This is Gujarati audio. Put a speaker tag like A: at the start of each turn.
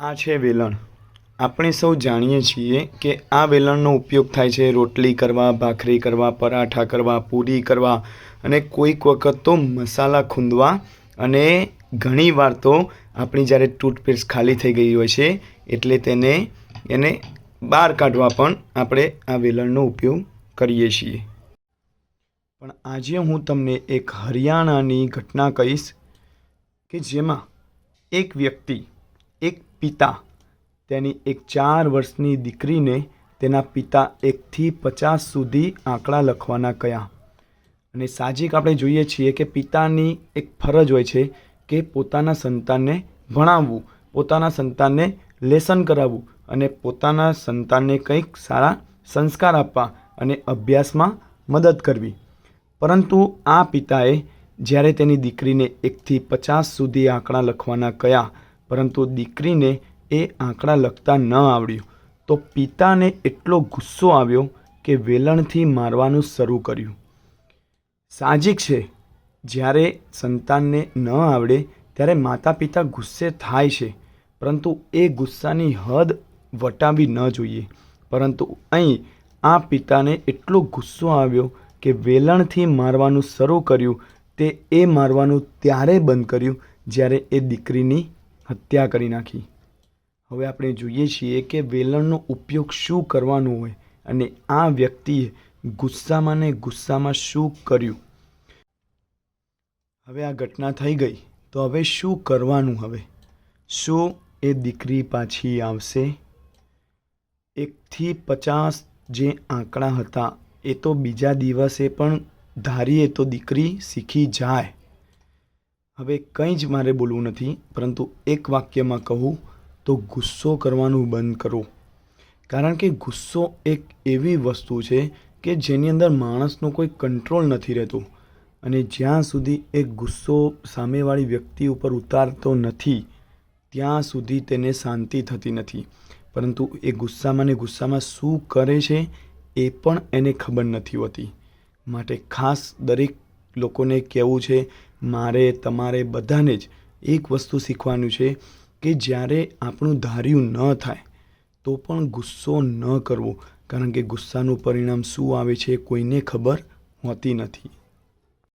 A: આ છે વેલણ. આપણે સૌ જાણીએ છીએ કે આ વેલણનો ઉપયોગ થાય છે રોટલી કરવા, ભાખરી કરવા, પરાઠા કરવા, પૂરી કરવા અને કોઈક વખત તો મસાલા ખૂંદવા અને ઘણીવાર તો આપણી જ્યારે ટૂથપેસ્ટ ખાલી થઈ ગઈ હોય છે એટલે તેને એને બહાર કાઢવા પણ આપણે આ વેલણનો ઉપયોગ કરીએ છીએ. પણ આજે હું તમને એક હરિયાણાની ઘટના કહીશ કે જેમાં એક વ્યક્તિ એક પિતા. તેની એક ચાર વર્ષની દીકરીને તેના પિતા એકથી પચાસ સુધી આંકડા લખવાના કહ્યા અને સાહજિક આપણે જોઈએ છીએ કે પિતાની એક ફરજ હોય છે કે પોતાના સંતાનને ભણાવવું, પોતાના સંતાનને લેસન કરાવવું અને પોતાના સંતાનને કંઈક સારા સંસ્કાર આપવા અને અભ્યાસમાં મદદ કરવી. પરંતુ આ પિતાએ જ્યારે તેની દીકરીને એકથી પચાસ સુધી આંકડા લખવાના કહ્યા પરંતુ દીકરીને એ આંકડા લખતા ન આવડ્યું. તો પિતાને એટલો ગુસ્સો આવ્યો કે વેલણથી મારવાનું શરૂ કર્યું. સાહજિક છે. જ્યારે સંતાનને ન આવડે, ત્યારે માતા પિતા ગુસ્સે થાય છે. પરંતુ એ ગુસ્સાની હદ વટાવી ન જોઈએ. પરંતુ અહીં આ પિતાને એટલો ગુસ્સો આવ્યો કે વેલણથી મારવાનું શરૂ કર્યું. તે એ મારવાનું ત્યારે બંધ કર્યું જ્યારે એ દીકરીની હત્યા કરી નાખી. હવે આપણે જોઈએ છીએ કે વેલણનો ઉપયોગ શું કરવાનો હોય અને આ વ્યક્તિએ ગુસ્સામાં ને ગુસ્સામાં શું કર્યું? હવે આ ઘટના થઈ ગઈ, તો હવે શું કરવાનું હવે? શું એ દીકરી પાછી આવશે? એકથી પચાસ જે આંકડા હતા, એ તો બીજા દિવસે પણ ધારીએ તો દીકરી શીખી જાય. હવે કંઈ જ મારે બોલવું નથી, પરંતુ એક વાક્યમાં કહું તો ગુસ્સો કરવાનું બંધ કરો. કારણ કે ગુસ્સો એક એવી વસ્તુ છે કે જેની અંદર માણસનો કોઈ કંટ્રોલ નથી રહેતો અને જ્યાં સુધી એ ગુસ્સો સામેવાળી વ્યક્તિ ઉપર ઉતારતો નથી, ત્યાં સુધી તેને શાંતિ થતી નથી. પરંતુ એ ગુસ્સામાં ને ગુસ્સામાં શું કરે છે એ પણ એને ખબર નથી હોતી. માટે ખાસ દરેક લોકોને કહેવું છે મારે, તમારે બધાને જ એક વસ્તુ શીખવાનું છે કે જ્યારે આપણું ધાર્યું ન થાય, તો પણ ગુસ્સો ન કરવો. કારણ કે ગુસ્સાનું પરિણામ શું આવે છે કોઈને ખબર હોતી નથી.